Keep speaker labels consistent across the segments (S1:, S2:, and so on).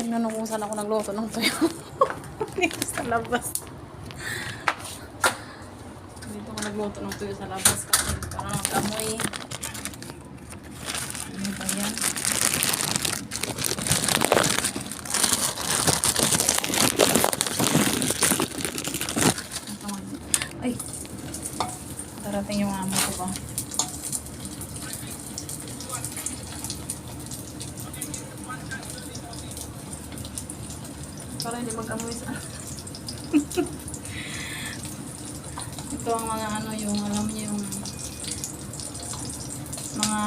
S1: Tingnan mo kung saan ako nagluto ng tuyo. Dito sa labas. Dito ako nagluto ng tuyo sa labas kasi para mag-amoy. Ano ba yan? Ay! Darating yung amo ko ba? Para hindi mag-amoy sa... Ito ang mga ano yung alam niyo yung mga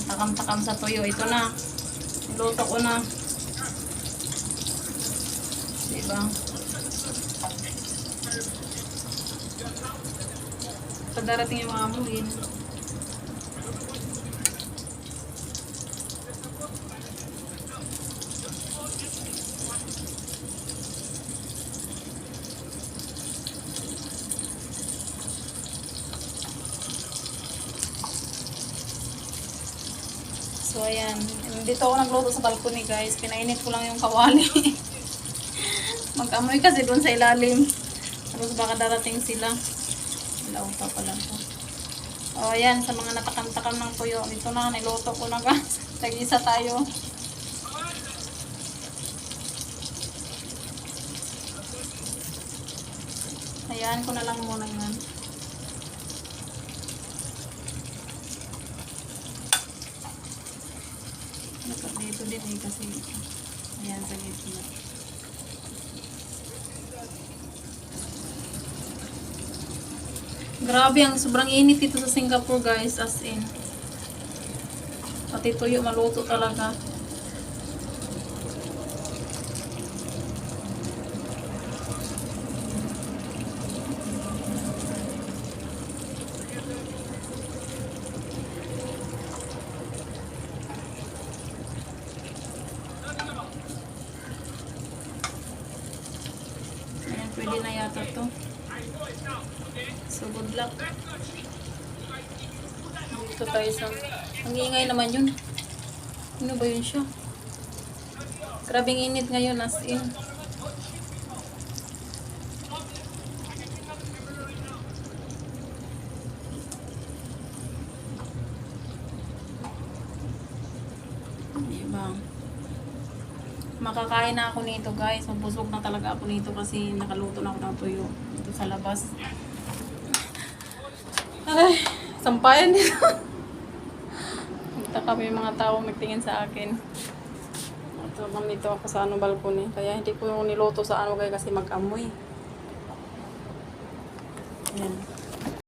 S1: natakam-takam sa tuyo. Ito na. Niluto ko na. Diba? Pag darating yung mga amuhin. So, ayan. Dito ako nagluto sa balcony, guys. Pinainit ko lang yung kawali. Mag-amoy kasi doon sa ilalim. Tapos baka darating sila. Ilaw pa pala to. O, ayan. Sa mga natakam-takam ng tuyo. Dito na, niluto ko na, guys. Tag-isa tayo. Hayaan ko na lang muna yan. Dapat dito din eh kasi ayan sa gitna. Grabe ang sobrang init dito sa Singapore guys as in. Pati tuyo maluto talaga. Pwede na yata to. So, good luck. Dito tayo sa... Ang ingay naman yun. Ano ba yun siya? Grabing init ngayon as in. Diba? Makakain na ako nito guys. Mabusog na talaga ako nito kasi nakaluto na ako ng tuyo dito sa labas. Ay, sampayan dito. Nagtaka may mga tao nagtingin sa akin. Habang dito ako sa ano balkon Kaya hindi ko niluto sa ano guys kasi mag-amoy. Ayan.